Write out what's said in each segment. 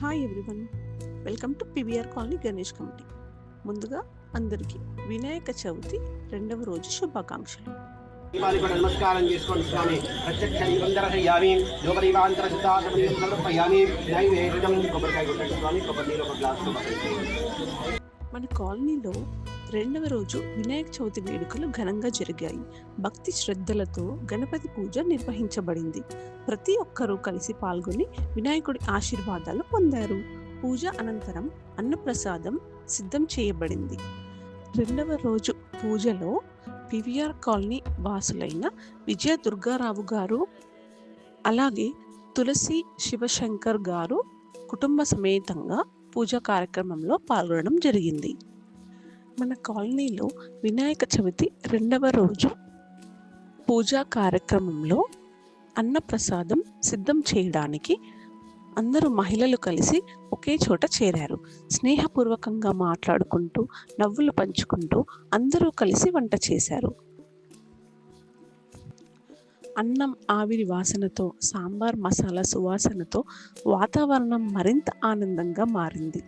Hi everyone welcome to PVR colony Ganesh committee ముందుగా అందరికీ వినాయక చవితి రెండవ రోజు శుభాకాంక్షలు. నమస్కారం చేసుకోండి స్వామి. సమర్పయామి కొబ్బరికాయ స్వామి. కొబ్బరి మన కాలనీలో రెండవ రోజు వినాయక చవితి వేడుకలు ఘనంగా జరిగాయి. భక్తి శ్రద్ధలతో గణపతి పూజ నిర్వహించబడింది. ప్రతి ఒక్కరూ కలిసి పాల్గొని వినాయకుడి ఆశీర్వాదాలు పొందారు. పూజ అనంతరం అన్నప్రసాదం సిద్ధం చేయబడింది. రెండవ రోజు పూజలో పివిఆర్ కాలనీ వాసులైన విజయ దుర్గారావు గారు అలాగే తులసి శివశంకర్ గారు కుటుంబ సమేతంగా పూజా కార్యక్రమంలో పాల్గొనడం జరిగింది. మన కాలనీలో వినాయక చవితి రెండవ రోజు పూజా కార్యక్రమంలో అన్నప్రసాదం సిద్ధం చేయడానికి అందరూ మహిళలు కలిసి ఒకే చోట చేరారు. స్నేహపూర్వకంగా మాట్లాడుకుంటూ నవ్వులు పంచుకుంటూ అందరూ కలిసి వంట చేశారు. అన్నం ఆవిరి వాసనతో సాంబార్ మసాలా సువాసనతో వాతావరణం మరింత ఆనందంగా మారింది.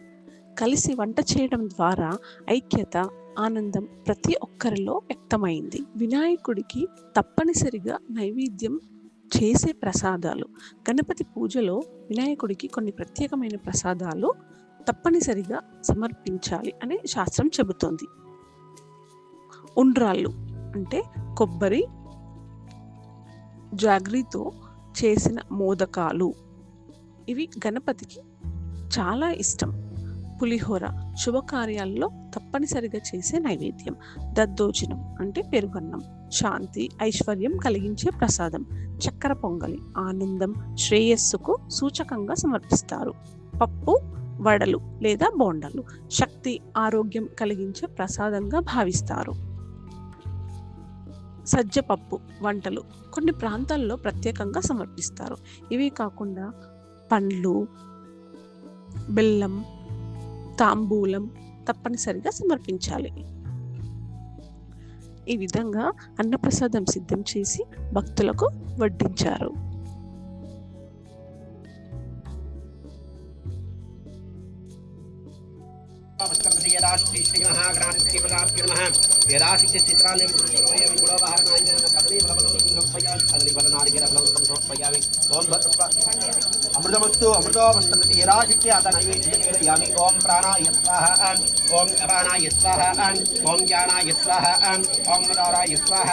కలిసి వంట చేయడం ద్వారా ఐక్యత ఆనందం ప్రతి ఒక్కరిలో వ్యక్తమైంది. వినాయకుడికి తప్పనిసరిగా నైవేద్యం చేసే ప్రసాదాలు గణపతి పూజలో వినాయకుడికి కొన్ని ప్రత్యేకమైన ప్రసాదాలు తప్పనిసరిగా సమర్పించాలి అని శాస్త్రం చెబుతోంది. ఉండ్రాళ్ళు అంటే కొబ్బరి జాగ్రీతో చేసిన మోదకాలు. ఇవి గణపతికి చాలా ఇష్టం. పులిహోర శుభకార్యాల్లో తప్పనిసరిగా చేసే నైవేద్యం. దద్దోజనం అంటే పెరుగన్నం. శాంతి ఐశ్వర్యం కలిగించే ప్రసాదం. చక్కెర పొంగలి ఆనందం శ్రేయస్సుకు సూచకంగా సమర్పిస్తారు. పప్పు వడలు లేదా బోండలు శక్తి ఆరోగ్యం కలిగించే ప్రసాదంగా భావిస్తారు. సజ్జపప్పు వంటలు కొన్ని ప్రాంతాల్లో ప్రత్యేకంగా సమర్పిస్తారు. ఇవి కాకుండా పండ్లు బెల్లం తాంబూలం తప్పనిసరిగా సమర్పించాలి. ఈ విధంగా అన్నప్రసాదం సిద్ధం చేసి భక్తులకు వడ్డించారు. యదాశ్రీ శ్రీ అమృతమస్తు అమృతోమస్తమతి యదాశిత్య అత నైవేద్యయామి ఓం ప్రాణాయ స్వాహ ఓం అపానాయ స్వాహ ఓం జ్ఞానాయ స్వాహ ఓం మదారాయ స్వాహ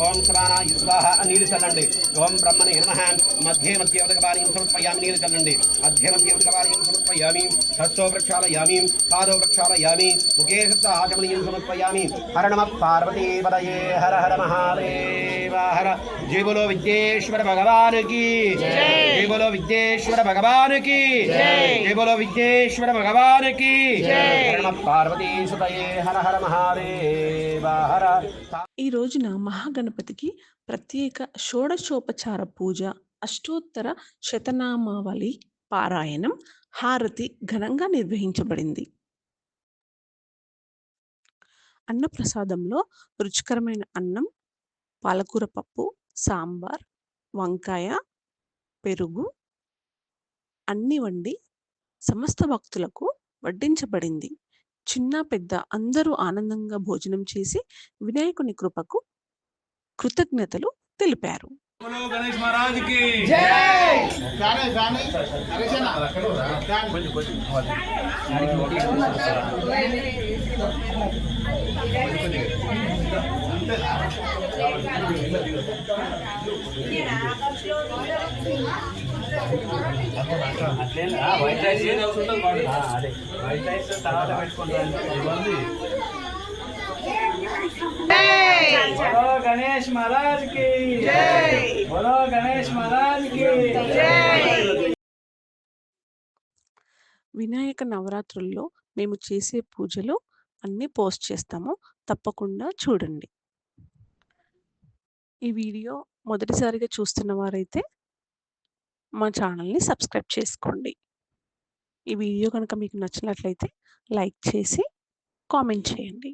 ఓం సమానాయ స్వాహ నీళ్ళు చల్లండి ఓం బ్రహ్మణే నమ మధ్య మధ్య ఉదకవారీం సమర్పయామి నీళ్ళు చల్లండి మధ్య మధ్య ఉదకవారీం సమర్పయామి హస్తో ప్రక్షాళయామి పాదో ప్రక్షాళయామి ముఖే సప్త ఆచమనీయం సమర్పయామి. హర నమ పార్వతీపదయే హర హర మహాదేవ హర. జయ బోలో విద్యేశ్వర భగవాన్కి జయ బోలో విద్యేశ్వర భగవాన్కి జయ బోలో విద్యేశ్వర భగవాన్కి హర నమ పార్వతీ సుతయే హర హర మహాదేవ హర. ఈ రోజున మహాగణపతికి ప్రత్యేక షోడశోపచార పూజ అష్టోత్తర శతనామావళి పారాయణం హారతి ఘనంగా నిర్వహించబడింది. అన్నప్రసాదంలో రుచికరమైన అన్నం పాలకూర పప్పు సాంబార్ వంకాయ పెరుగు అన్ని వండి సమస్త భక్తులకు వడ్డించబడింది. చిన్న పెద్ద అందరూ ఆనందంగా భోజనం చేసి వినాయకుని కృపకు కృతజ్ఞతలు తెలిపారు. बोलो गणेश महाराज की వైట్ రైస్ ఏం అవసరం అదే వైట్ రైస్ తర్వాత పెట్టుకుంటాను बोलो गणेश महाराज की बोलो गणेश महाराज की వినాయక నవరాత్రుల్లో మేము చేసే పూజలు అన్నీ పోస్ట్ చేస్తాము తప్పకుండా చూడండి ఈ వీడియో మొదటిసారిగా చూస్తున్న వారైతే మా ఛానల్ని సబ్స్క్రైబ్ చేసుకోండి ఈ వీడియో కనుక మీకు నచ్చినట్లయితే లైక్ చేసి కామెంట్ చేయండి